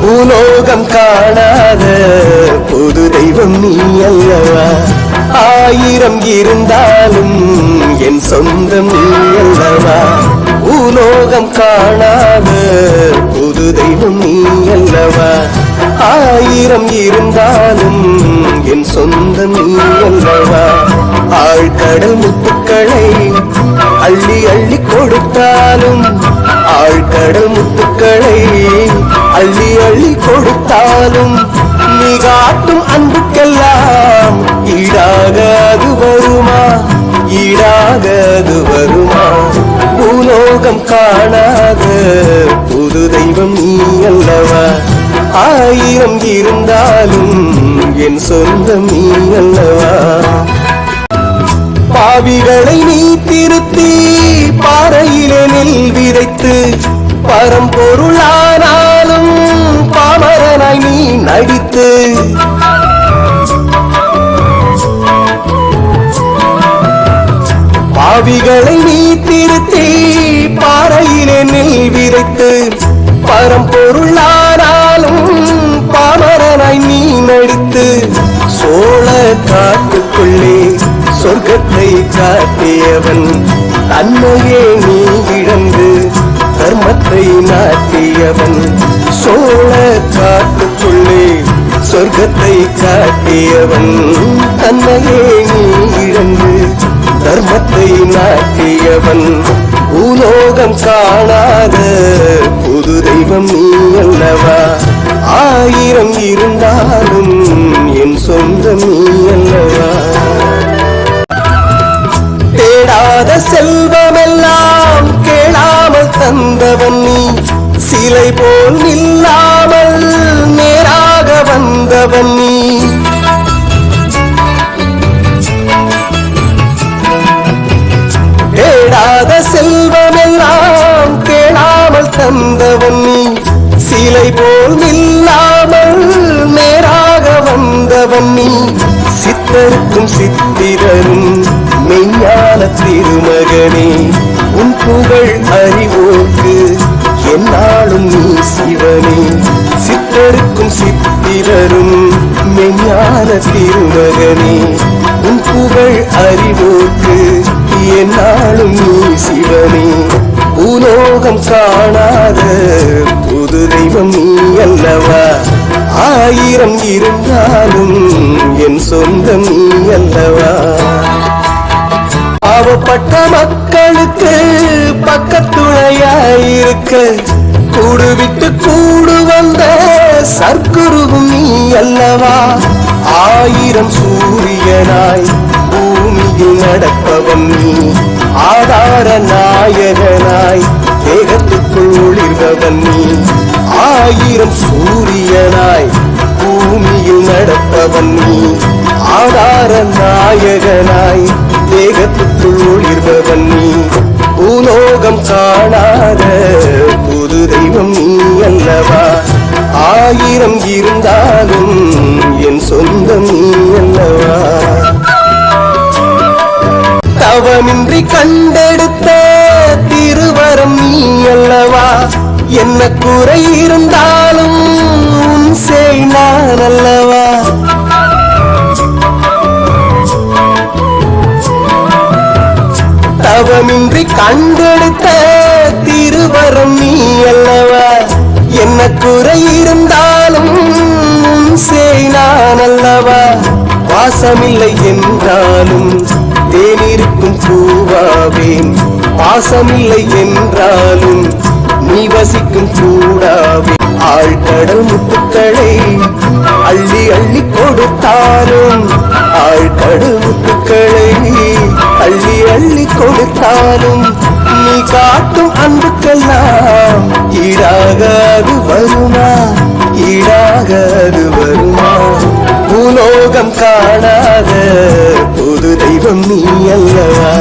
உலோகம் காணாத புது தெய்வம் நீ அல்லவா? ஆயிரம் இருந்தாலும் என் சொந்தம் நீ அல்லவா? உலோகம் காணாத புது தெய்வம் நீ அல்லவா? ஆயிரம் இருந்தாலும் என் சொந்தம் நீ அல்லவா? ஆழ்கடல் முத்துக்களை அள்ளி அள்ளி கொடுத்தாலும் ஆழ்கடல் முத்துக்களை அள்ளி அள்ளி கொடுத்தாலும் நீ காட்டும் அன்புக்கெல்லாம் ஈடாக அது வருமா? ஈடாக அது வருமா? பூலோகம் காணாத புது தெய்வம் நீ அல்லவா? ஆயிரம் இருந்தாலும் என் சொந்தம் நீ அல்லவா? பாவிகளை நீ திருத்தி பாறையிலே நெல் விதைத்து பரம்பொருளானாலும் பாமரனாய் நீ நடித்து. பாவிகளை நீ திருத்தி பாறையிலே நெல் விதைத்து பரம்பொருளானாலும் பாமரனாய் நீ நடித்து. சோழ காட்டுக்குள்ளே சாத்தியவன் காட்டியவன். தன்னையே நீ இழந்து தர்மத்தை நாட்டியவன் சோழ காட்டுக்குள்ளே சொர்க்கத்தை காட்டியவன். தன்னையே நீ இழந்து தர்மத்தை நாட்டியவன் பூலோகம் காணாத புது தெய்வம் நீ அல்லவா? ஆயிரம் இருந்தாலும் என் சொந்தம் நீ அல்லவா? செல்வமெல்லாம் கேளாமல் தந்தவன் நீ. சிலை போல் இல்லாமல் நேராக வந்தவன் நீ. தேடாத செல்வமெல்லாம் கேளாமல் தந்தவன் நீ. சிலை போல் இல்லாமல் நேராக வந்தவன் நீ. சித்தருக்கும் சித்திரரும் ஞான திருமகனே உன் புகழ் அறிவோக்கு என்னாலும் நீ சிவனே. சித்தருக்கும் சித்திரரும் மெஞ்ஞான திருமகனே உன் புகழ் அறிவோக்கு என்னாலும் நீ சிவனே. பூலோகம் காணாத புது தெய்வம் நீ அல்லவா? ஆயிரம் இருந்தாலும் என் சொந்தம் நீ அல்லவா? பாவப்பட்ட மக்களுக்கு பக்கத்துணையாயிருக்க கூடு விட்டு கூடு வந்த சர்க்குருவும் நீ அல்லவா? ஆயிரம் சூரியனாய் பூமியில் நடப்பவன் நீ. ஆதார நாயகனாய் தேகத்துக்குள் ஒளிர்பவன் நீ. ஆயிரம் சூரியனாய் பூமியில் நடப்பவன் நீ. ஆதார நாயகனாய் தேகத்துக்குள் நீ. பூலோகம் காணாத புது தெய்வம் நீ அல்லவா? ஆயிரம் இருந்தாலும் என் சொந்தம் நீ அல்லவா? தவமின்றி கண்டெடுத்த திருவரம் நீ அல்லவா? என்ன குறை இருந்தாலும் உன் செய் நான் அல்லவா பாவமின்றி கண்டெடுத்த திருவரம் நீ அல்லவா? என்ன குறை இருந்தாலும் உன் நான் அல்லவா? வாசமில்லை என்றாலும் தேனிருக்கும் பூவாவேன். பாசமில்லை என்றாலும் நீ வசிக்கும் கூடாவே ஆழ்கடல் முத்துக்களை அள்ளி அள்ளி கொடுத்தாலும் ஆழ் கொடுத்தாலும் நீ காட்டும் அன்புக்கெல்லாம் ஈடாக அது வருமா? ஈடாக அது வருமா? பூலோகம் காணாத புது தெய்வம் நீ அல்லவா?